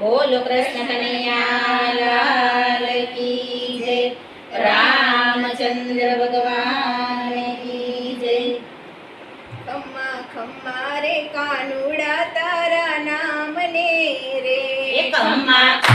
બોલો કૃષ્ણ કનૈયાલાલ કી જય. રામચંદ્ર ભગવાન કી જય. ખમ્મા ખમ્મા રે કાનુડા તારા નામને રે. એ ખમ્મા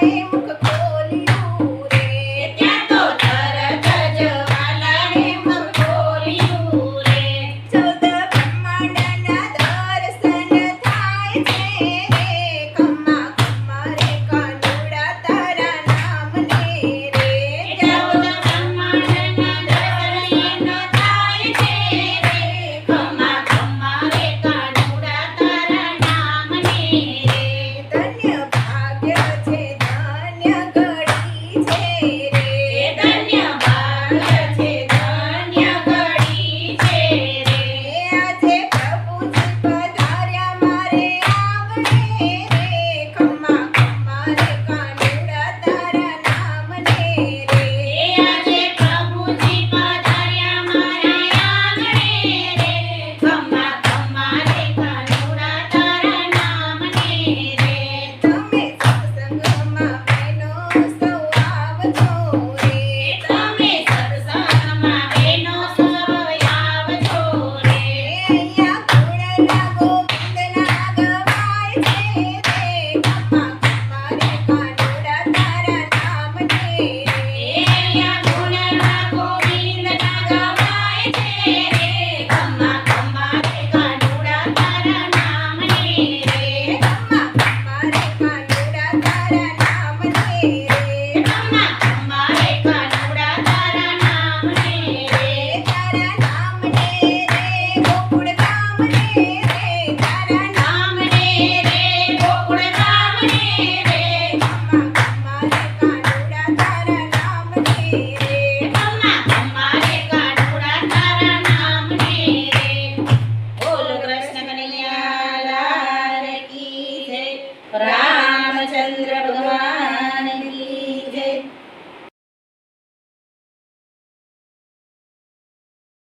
time.